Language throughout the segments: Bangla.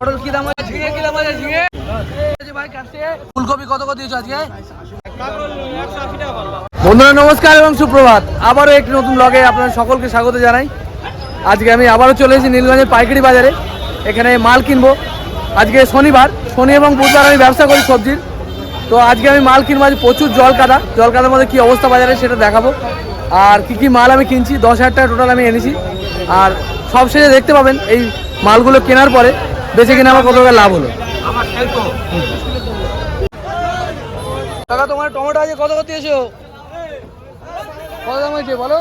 পটল কি দাম আছে? ঝিঙে কি দাম আছে? ঝিঙে। ভাই, কাটছে। ফুলকপি কত কত দিয়েছ আজকে? বন্ধুরা, নমস্কার এবং সুপ্রভাত। আবারও একটি নতুন ব্লগে আপনাদের সকলকে স্বাগত জানাই। আজকে আমি আবারও চলে এসেছি নীলগঞ্জের পাইকারি বাজারে। এখানে মাল কিনবো। আজকে শনিবার। শনি এবং বুধবার আমি ব্যবসা করি সবজির। তো আজকে আমি মাল কিনবো। আজ প্রচুর জল কাদা জল কাদার মধ্যে কী অবস্থা বাজারে সেটা দেখাবো। আর কি কি মাল আমি কিনছি? দশ হাজার টাকা টোটাল আমি এনেছি। আর সব শেষে দেখতে পাবেন এই মালগুলো কেনার পরে বেঁচে কিনে আমার কত টাকা লাভ হলো? কাকা তোমার টমেটো আছে কত কত দিয়েছ কত দাম হয়েছে বলো?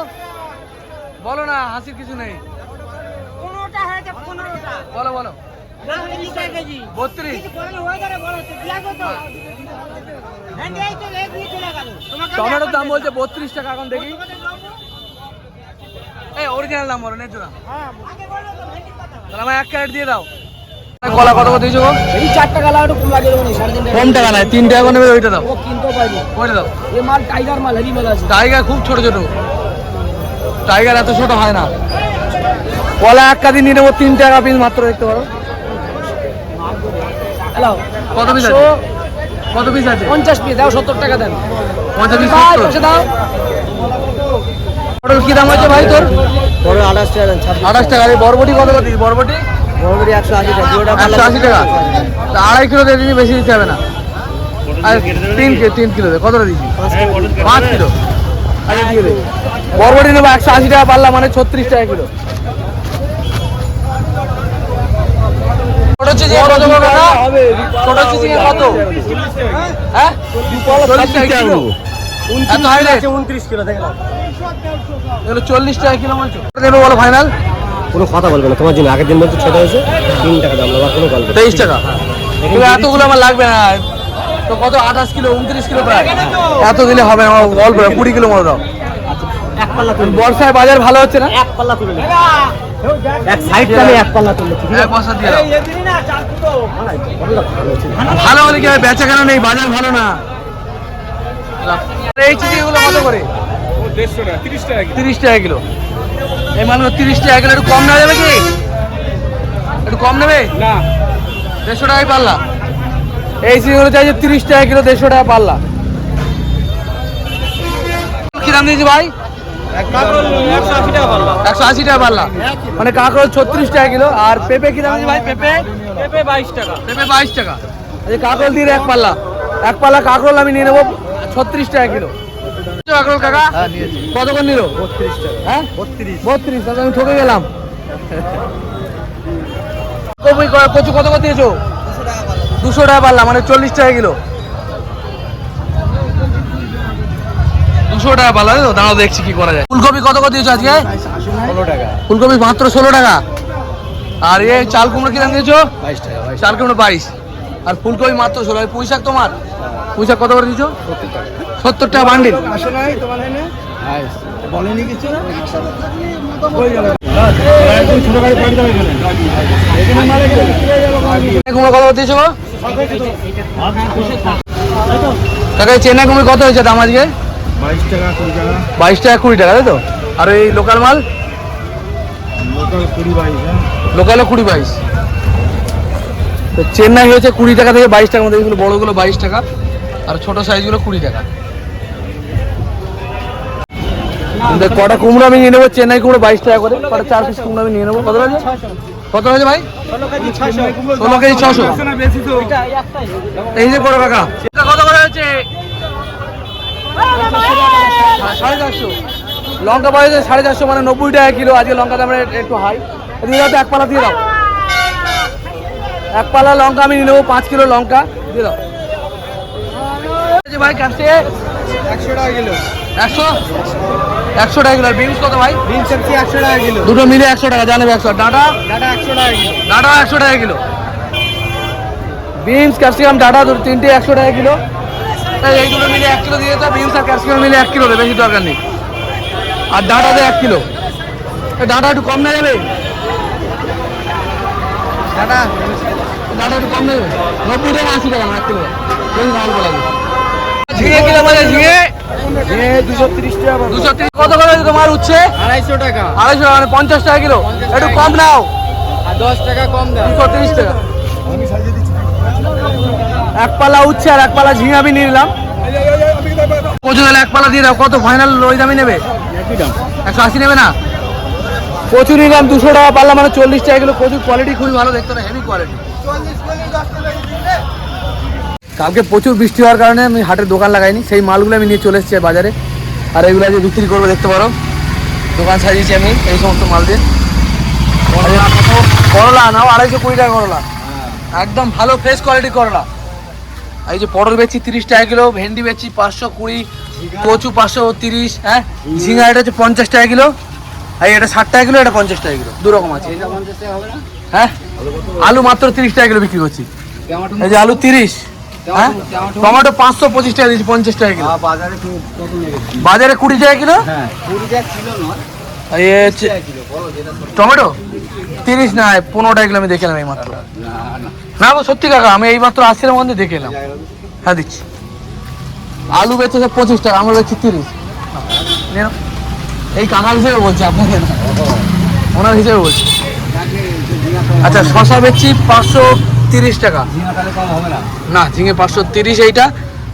বলো না হাসির কিছু নেই। বলো বলো। হয়ে হ্যাঁ। টমেটোর দাম বলছে বত্রিশ টাকা এখন দেখি। এই অরিজিনাল দাম বলো দাম হ্যাঁ তাহলে আমার এক ক্যারেট দিয়ে দাও। কলা কত কত দিয়েছ? এই চার টাকা লাগাটা কম লাগে কম টাকা নাই তিন টাকা নেবে ওইটা দাও। ও কিনতেও পাইনি ওইটা দাও। এ মাল টাইগার মাল হেভি মাল আছে। টাইগার খুব ছোট ছোট। টাইগার এত ছোট হয় না। কলা এক কাদি নিয়ে নেব তিন টাকা পিস মাত্র দেখতে পারো। হ্যালো কত পিস আছে? কত পিস আছে? পঞ্চাশ পিস দাও সত্তর টাকা দেন। পঞ্চাশ পিস পয়সা দাও। পটল কি দাম আছে ভাই তোর? বড় আঠাশ টাকা আঠাশ টাকা। এই বরবটি কত দিস বরবটি? একশো আশি টাকা। একশো আশি টাকা? তা আড়াই কিলো দিয়ে বেশি দিতে হবে না। আর তিন কিলো তিন কিলো কতটা দিবি? পাঁচ কিলো। বরবটি নেব একশো আশি টাকা পারলাম মানে ছত্রিশ টাকা কিলো। ছোট কত কত? হ্যাঁ? চল্লিশ টাকা কিলো। বলছো বলো ফাইনাল কোনো কথা বলবে না। তোমার জন্য আগের দিন বলতে ছোট হয়েছে তিন টাকা দাম আবার কোনো গল্প তেইশ টাকা? কিন্তু এতগুলো আমার লাগবে না। তো কত? আঠাশ কিলো উনত্রিশ কিলো প্রায়। এত দিলে হবে আমার অল্প কুড়ি কিলো মতো দাও এক পাল্লা বর্ষায় বাজার ভালো হচ্ছে না? এক পাল্লা তুলে এক সাইড টানে এক পাল্লা তুললে এক বস্তা দিয়ে ভালো হলে কি বেচা কেন নেই বাজার ভালো না। এই চিচিগুলো কত করে? তিরিশ টাকা কিলো। এই মালগুলো তিরিশ টাকা কিলো একটু কম নেওয়া যাবে কি? একটু কম নেবে? না। দেড়শো টাকায় পাল্লা। এই চিচিগুলো চাইছে তিরিশ টাকা কিলো দেড়শো টাকা পাল্লা। কি দাম দিয়েছি ভাই? একশো আশি টাকা পাল্লা। টাকা মানে কাঁকড় ছত্রিশ টাকা কিলো আর পেঁপে কি দাম আছে ভাই? পেঁপে? পেঁপে বাইশ টাকা। পেঁপে বাইশ টাকা। আচ্ছা কাঁকড় দিয়ে এক পাল্লা। এক পাল্লা কাঁকড় আমি নিয়ে নেব ছত্রিশ টাকা কিলো। কাঁকড় কাকা? কত নিল? হ্যাঁ? বত্রিশ। বত্রিশ আমি ঠকে গেলাম। কচু কত করে দিয়েছ? দুশো টাকা মানে চল্লিশ টাকা কিলো। দুশো টাকা পাল্লা তো দাঁড়াও দেখছি কি করা যায়। ফুলকপি কত করে দিয়েছ আজকে? ষোলো টাকা। ফুলকপি মাত্র ষোলো টাকা। আর এ চাল কুমড়ো কিরম দিয়েছ? বাইশ টাকা চাল কুমড়ো বাইশ। আর ফুলকপি মাত্র ষোলো পুঁই শাক তোমার? শাক কত করে দিয়েছ? সত্তর টাকা বান্ডিল বলেনি চেন্নাই কুমড়ো কত হয়েছে দাম আজকে? বাইশ টাকা কুড়ি টাকা, তাই তো? আর এই লোকাল মাল? লোকালও কুড়ি বাইশ। তো চেন্নাই হয়েছে কুড়ি টাকা থেকে বাইশ টাকার মধ্যে বড়গুলো বাইশ টাকা। আর ছোট সাইজগুলো কুড়ি টাকা। কটা কুমড়ো আমি নিয়ে নেব? চেন্নাই কুমড়ো বাইশ টাকা করে। কটা চার পিস কুমড়ো আমি নিয়ে নেব? কত আছে কত আছে ভাই? ষোলো কেজি ছশো এই যে বড় কাকা। কত করে হচ্ছে সাড়ে চারশো। লঙ্কা পাওয়া যাচ্ছে সাড়ে চারশো মানে নব্বই টাকা কিলো। আজকে লঙ্কা দাম একটু হাই দিয়ে দাও এক পালা দিয়ে দাও। এক পালা লঙ্কা আমি নিয়ে নেব পাঁচ কিলো লঙ্কা। দিয়ে দাও। ভাই কাটছে। একশো টাকা কিলো। একশো? একশো টাকা কিলো। বিনস কত ভাই? বিন সবজি একশো টাকা কিলো। দুটো মিলে একশো টাকা জানেবে একশো। ডাটা? ডাটা একশো টাকা কিলো। ডাটা একশো টাকা কিলো। বিনস ক্যাপসিকাম ডাটা দুটো তিনটে একশো টাকা কিলো। এই এই দুটো মিলে এক কিলো দিয়ে তো বিনস আর ক্যাপসিকাম মিলে এক কিলো বেশি দরকার নেই। আর ডাটাতে এক কিলো। ডাটা একটু কম না যাবে? ডাটা? ডাটা একটু কম নেবে নব্বই টাকা আশি টাকা এক কিলো। বেশি দাম লাগে ঝিঙে কিলো মানে ঝিঙে দুশো তিরিশ কত করে তোমার উচ্ছে? আড়াইশো টাকা। আড়াইশো মানে পঞ্চাশ টাকা কিলো। একটু কম নাও। আর দশ টাকা কম দুশো তিরিশ টাকা। এক পালা উচ্ছে আর এক পালা ঝিঙা আমি নিয়ে নিলাম। কচু তাহলে এক পালা দিয়ে দাও। কত ফাইনাল ওই দামই নেবে? একশো আশি নেবে না? কচু নিলাম দুশো টাকা পারলাম মানে চল্লিশ টাকা কিলো কচুর কোয়ালিটি খুবই ভালো দেখতে না হেভি কোয়ালিটি কালকে প্রচুর বৃষ্টি হওয়ার কারণে আমি হাটের দোকান লাগাইনি সেই মালগুলো আমি নিয়ে চলে এসেছি বাজারে। আর এগুলো যে বিক্রি করব দেখতে পারো। দোকান সাজিয়েছি আমি এই সমস্ত মাল দিয়ে। করলা নাও আড়াইশো কুড়ি টাকা করলা। একদম ভালো ফ্রেশ কোয়ালিটি করলা। এই যে পটল বেচছি তিরিশ টাকা কিলো ভেন্ডি বেচছি পাঁচশো কুড়ি কচু পাঁচশো তিরিশ হ্যাঁ? ঝিঙা এটা হচ্ছে পঞ্চাশ টাকা কিলো। আর এটা ষাট টাকা কিলো এটা পঞ্চাশ টাকা কিলো। দু রকম আছে। হ্যাঁ? আলু মাত্র তিরিশ টাকা কিলো বিক্রি করছি। এই যে আলু তিরিশ। হ্যাঁ? টমেটো পাঁচশো পঁচিশ টাকা দিচ্ছি পঞ্চাশ টাকা কিলো। বাজারে নেবে বাজারে কুড়ি টাকা কিলো? হ্যাঁ টমেটো? তিরিশ না পনেরো টাকা কিলো আমি দেখে এলাম এই মাত্র না গো সত্যি কাকা আমি এই মাত্র আশির মধ্যে দেখে এলাম। হ্যাঁ দিচ্ছি। আলু বেচছে পঁচিশ টাকা আমরা বেচছি তিরিশ। এই কাকার হিসেবে বলছি আপনাকে ওনার হিসেবে বলছি। আচ্ছা শশা বেচছি পাঁচশো তিরিশ টাকা। না ঝিঙে পাঁচশো তিরিশ এইটা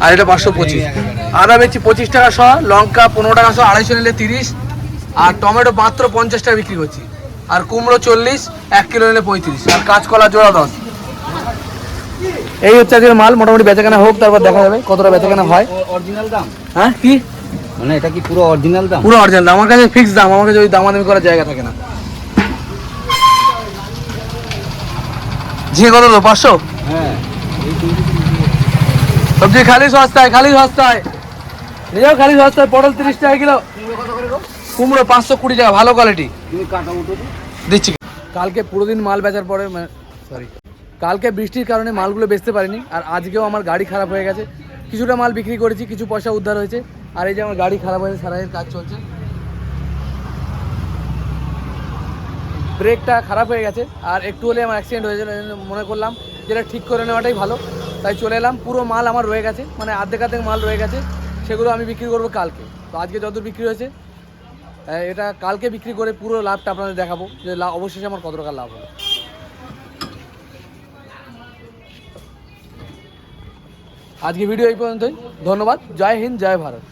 আর এটা পাঁচশো পঁচিশ। আদা বেচছি পঁচিশ টাকা শ লঙ্কা পনেরো টাকা শ আড়াইশো নিলে তিরিশ আর টমেটো মাত্র পঞ্চাশ টাকা বিক্রি করছি। আর কুমড়ো চল্লিশ এক কিলো নিলে পঁয়ত্রিশ আর কাঁচকলা জোড়া দশ। এই হচ্ছে আজকের মাল মোটামুটি বেচাকেনা হোক তারপর দেখা যাবে কতটা বেচাকেনা হয়। অরিজিনাল দাম? হ্যাঁ কি? মানে এটা কি পুরো অরিজিনাল দাম? পুরো অরিজিনাল আমার কাছে ফিক্স দাম আমার কাছে ওই দামাদামি করার জায়গা থাকে না। ঝিঙে কত তো পাঁচশো? হ্যাঁ সবজি খালি সস্তায় খালি সস্তায়। নিজেও খালি সস্তায় পটল তিরিশ টাকা কিলো। কুমড়ো পাঁচশো কুড়ি টাকা ভালো কোয়ালিটি তুমি দিচ্ছি। কালকে পুরো দিন মাল বেচার পরে সরি কালকে বৃষ্টির কারণে মালগুলো বেচতে পারিনি আর আজকেও আমার গাড়ি খারাপ হয়ে গেছে। কিছুটা মাল বিক্রি করেছি কিছু পয়সা উদ্ধার হয়েছে। আর এই যে আমার গাড়ি খারাপ হয়েছে সারাদিন কাজ চলছে। ব্রেকটা খারাপ হয়ে গেছে, আর একটু হলে আমার অ্যাক্সিডেন্ট হয়েছিল মনে করলাম যেটা ঠিক করে নেওয়াটাই ভালো। তাই চলে এলাম, পুরো মাল আমার রয়ে গেছে মানে আর্ধেক আর্ধেক মাল রয়ে গেছে, সেগুলো আমি বিক্রি করব কালকে। তো আজকে যত বিক্রি হয়েছে এটা কালকে বিক্রি করে পুরো লাভটা আপনাদের দেখাবো, যে লাভ অবশেষে আমার কত টাকা লাভ হলো। আজকে ভিডিও এই পর্যন্তই, ধন্যবাদ, জয় হিন্দ, জয় ভারত।